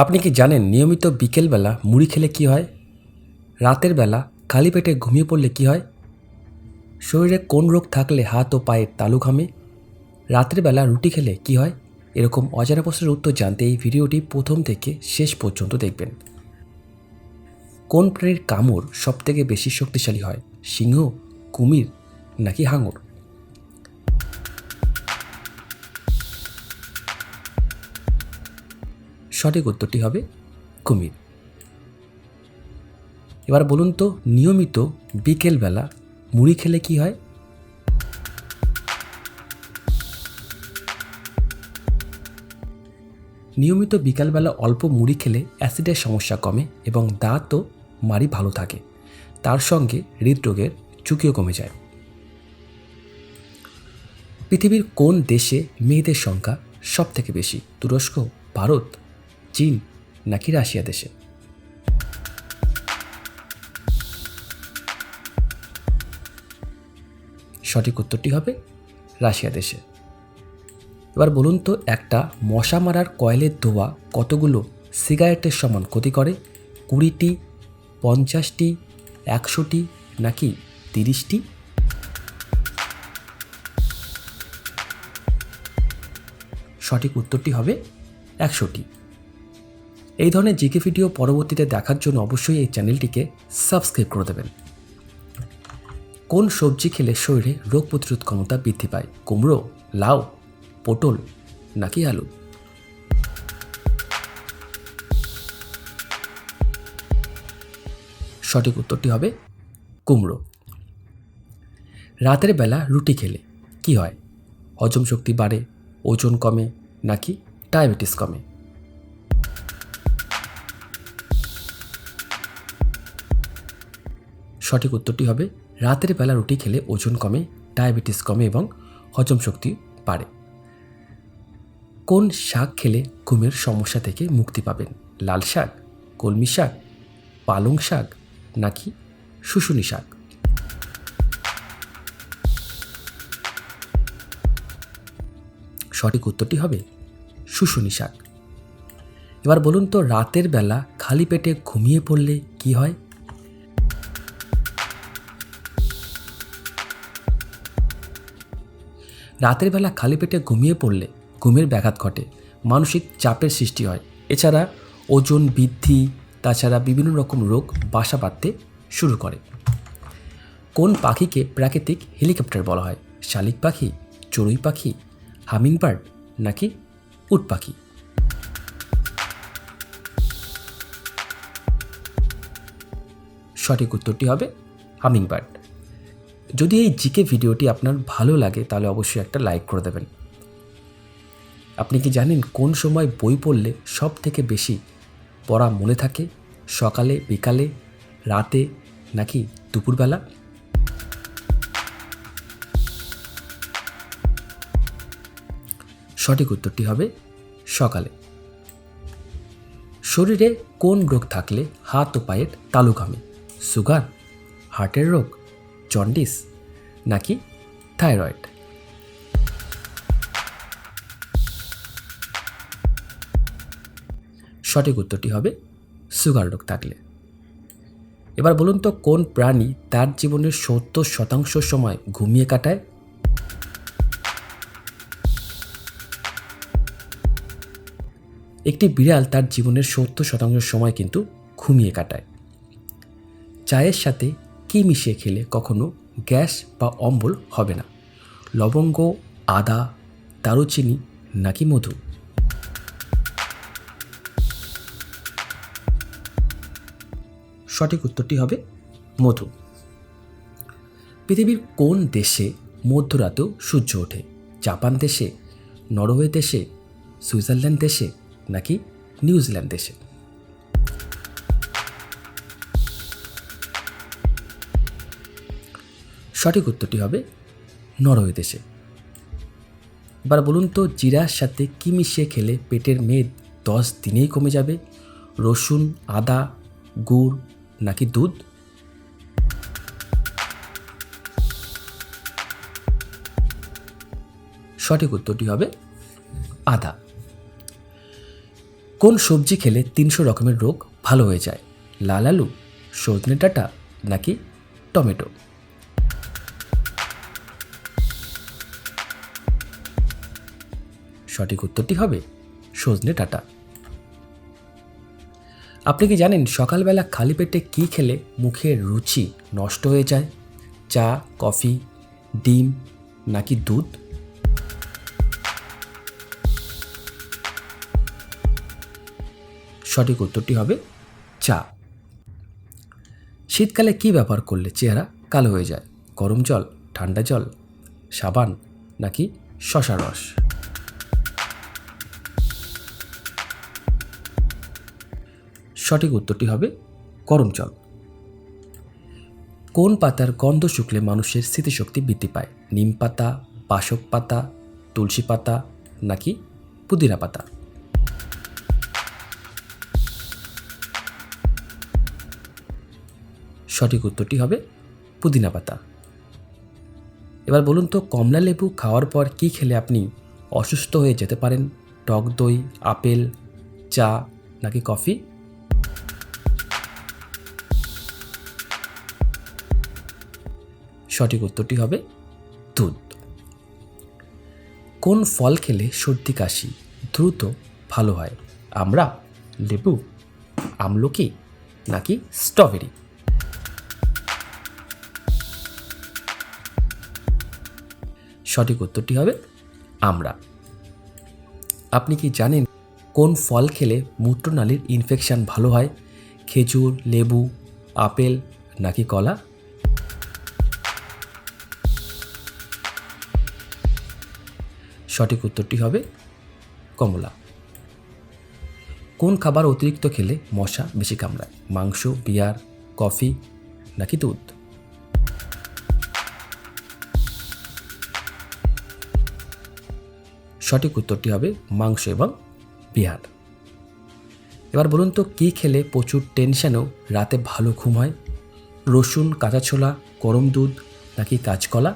আপনি কি জানেন নিয়মিত বিকেলবেলা মুড়ি খেলে কি হয়? রাতের বেলা খালি পেটে ঘুমিয়ে পড়লে কি হয়? শরীরে কোন রোগ থাকলে হাত ও পায়ের তালু ঘামে? রাতের বেলা রুটি খেলে কি হয়? এরকম অজানা প্রশ্নের উত্তর জানতে এই ভিডিওটি প্রথম থেকে শেষ পর্যন্ত দেখবেন। কোন প্রাণীর কামড় সবথেকে বেশি শক্তিশালী হয়? সিংহ, কুমির নাকি হাঙর? সঠিক উত্তরটি হবে কুমির। এবার বলুন তো, নিয়মিত বিকেলবেলা মুড়ি খেলে কি হয়? নিয়মিত বিকালবেলা অল্প মুড়ি খেলে অ্যাসিডের সমস্যা কমে এবং দাঁত ও মাড়ি ভালো থাকে। তার সঙ্গে হৃদরোগের ঝুঁকিও কমে যায়। পৃথিবীর কোন দেশে মেয়েদের সংখ্যা সব থেকে বেশি? তুরস্ক, ভারত চীন নাকি রাশিয়া দেশে? সঠিক উত্তরটি হবে রাশিয়া দেশে। এবার বলুন তো, একটা মশা মারার কয়েলের ধোয়া কতগুলো সিগারেটের সমান ক্ষতি করে? কুড়িটি, পঞ্চাশটি, একশোটি, নাকি তিরিশটি? সঠিক উত্তরটি হবে একশোটি। এই ধরনের জিকে ভিডিও পরবর্তীতে দেখার জন্য অবশ্যই এই চ্যানেলটিকে সাবস্ক্রাইব করে দেবেন। কোন সবজি খেলে শরীরে রোগ প্রতিরোধ ক্ষমতা বৃদ্ধি পায়? কুমড়ো, লাউ, পটল নাকি আলু? সঠিক উত্তরটি হবে কুমড়ো। রাতের বেলা রুটি খেলে কি হয়? হজম শক্তি বাড়ে, ওজন কমে নাকি ডায়াবেটিস কমে? সঠিক উত্তরটি হবে, রাতের বেলা রুটি খেলে ওজন কমে, ডায়াবেটিস কমে এবং হজম শক্তি বাড়ে। কোন শাক খেলে ঘুমের সমস্যা থেকে মুক্তি পাবেন? লাল শাক, কলমি শাক, পালং শাক নাকি শুশুনি শাক? সঠিক উত্তরটি হবে, শুশুনি শাক। এবার বলুন তো, রাতের বেলা খালি পেটে ঘুমিয়ে পড়লে কি হয়? রাতের বেলা খালি পেটে ঘুমিয়ে পড়লে ঘুমের ব্যাঘাত ঘটে, মানসিক চাপের সৃষ্টি হয়। এছাড়া ওজন বৃদ্ধি, তাছাড়া বিভিন্ন রকম রোগ বাসা বাঁধতে শুরু করে। কোন পাখিকে প্রাকৃতিক হেলিকপ্টার বলা হয়? শালিক পাখি, চড়ুই পাখি, হামিংবার্ড, নাকি উট পাখি? সঠিক উত্তরটি হবে হামিংবার্ড। যদি এই জিকে ভিডিওটি আপনার ভালো লাগে, তাহলে অবশ্যই একটা লাইক করে দেবেন। আপনি কি জানেন কোন সময় বই পড়লে সব থেকে বেশি পড়া মনে থাকে? সকালে, বিকালে, রাতে, নাকি দুপুরবেলা? সঠিক উত্তরটি হবে সকালে। শরীরে কোন রোগ থাকলে হাত ও পায়ের তালু ঘামে সুগার হার্টের রোগ জন্ডিস নাকি থাইরয়েড? সঠিক উত্তরটি হবে সুগার রোগ থাকলে। এবার বলুন তো, কোন প্রাণী তার জীবনের সত্তর শতাংশ সময় ঘুমিয়ে কাটায়? একটি বিড়াল তার জীবনের সত্তর শতাংশ সময় কিন্তু ঘুমিয়ে কাটায়। চায়ের সাথে কি মিশিয়ে খেলে কখনো গ্যাস বা অম্বল হবে না? লবঙ্গ, আদা, দারুচিনি নাকি মধু? সঠিক উত্তরটি হবে মধু। পৃথিবীর কোন দেশে মধ্যরাতেও সূর্য ওঠে? জাপান দেশে, নরওয়ে দেশে, সুইজারল্যান্ড দেশে নাকি নিউজিল্যান্ড দেশে? সঠিক উত্তরটি হবে নরওয়ে দেশে। এবার বলুন তো, জিরার সাথে কি মিশিয়ে খেলে পেটের মেদ দশ দিনেই কমে যাবে। রসুন, আদা, গুড় নাকি দুধ? সঠিক উত্তরটি হবে আদা। কোন সবজি খেলে তিনশো রকমের রোগ ভালো হয়ে যায়? লাল আলু, সজনে ডাঁটা নাকি টমেটো? সঠিক উত্তরটি হবে সজনে ডাঁটা। আপনি কি জানেন সকালবেলা খালি পেটে কী খেলে মুখের রুচি নষ্ট হয়ে যায়? চা, কফি, ডিম নাকি দুধ? সঠিক উত্তরটি হবে চা। শীতকালে কি ব্যবহার করলে চেহারা কালো হয়ে যায়? গরম জল, ঠান্ডা জল, সাবান নাকি শশা রস? সঠিক উত্তরটি হবে গরম জল কোন পাতার গন্ধ শুকলে মানুষের স্মৃতিশক্তি বৃদ্ধি পায়? নিম পাতা, বাসক পাতা, তুলসী পাতা নাকি পুদিনা পাতা? সঠিক উত্তরটি হবে পুদিনা পাতা। এবার বলুন তো, কমলা লেবু খাওয়ার পর কি খেলে আপনি অসুস্থ হয়ে যেতে পারেন? টক দই, আপেল, চা নাকি কফি? সঠিক উত্তরটি হবে দুধ। কোন ফল খেলে সর্দি কাশি দ্রুত ভালো হয়? আমরা লেবু, আমলকি নাকি স্ট্রবেরি? সঠিক উত্তরটি হবে আমরা। আপনি কি জানেন কোন ফল খেলে মূত্রনালীর ইনফেকশন ভালো হয়? খেজুর, লেবু, আপেল নাকি কলা? সঠিক উত্তরটি হবে কমলা। কোন খাবার অতিরিক্ত খেলে মশা বেশি কামড়ায়? মাংস, বিয়ার, কফি নাকি দুধ? সঠিক উত্তরটি হবে মাংস এবং বিহার এবার বলুন তো, কী খেলে প্রচুর টেনশনেও রাতে ভালো ঘুম হয়? রসুন কাঁচা ছোলা গরম দুধ নাকি কাঁচকলা?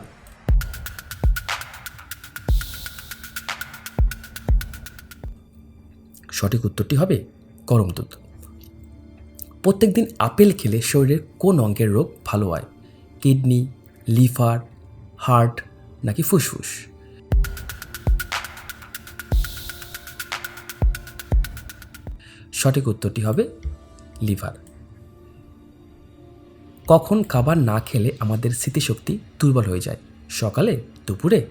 সঠিক উত্তরটি হবে গরম দুধ। প্রত্যেকদিন আপেল খেলে শরীরের কোন অঙ্গের রোগ ভালো হয়? কিডনি, লিভার, হার্ট নাকি ফুসফুস? সঠিক উত্তরটি হবে লিভার। কখন খাবার না খেলে আমাদের স্মৃতিশক্তি দুর্বল হয়ে যায়? সকালে, দুপুরে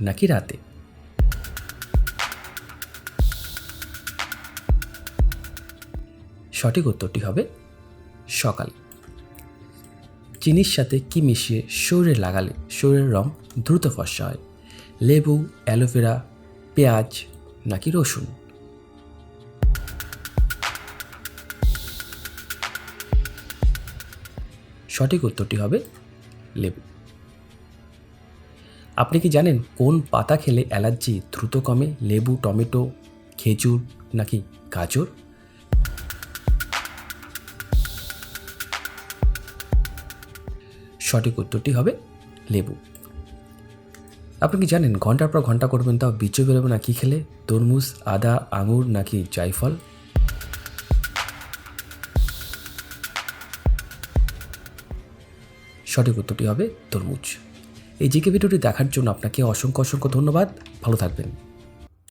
নাকি রাতে? সঠিক উত্তরটি হবে সকাল। চিনির সাথে কি মিশিয়ে শরীরে লাগালে শরীরের রং দ্রুত ফর্সা হয়? লেবু, অ্যালোভেরা, পেঁয়াজ নাকি রসুন? সঠিক উত্তরটি হবে লেবু। আপনি কি জানেন কোন পাতা খেলে অ্যালার্জি দ্রুত কমে? লেবু, টমেটো, খেজুর নাকি গাজর? সঠিক উত্তরটি হবে লেবু। আপনি কি জানেন ঘণ্টার পর ঘণ্টা করবেন তাও বিচু বেরোবে না কি খেলে? তরমুজ, আদা, আঙুর নাকি জায়ফল? সঠিক উত্তরটি হবে তরমুজ। এই জিকে ভিডিওটি দেখার জন্য আপনাকে অসংখ্য অসংখ্য ধন্যবাদ। ভালো থাকবেন।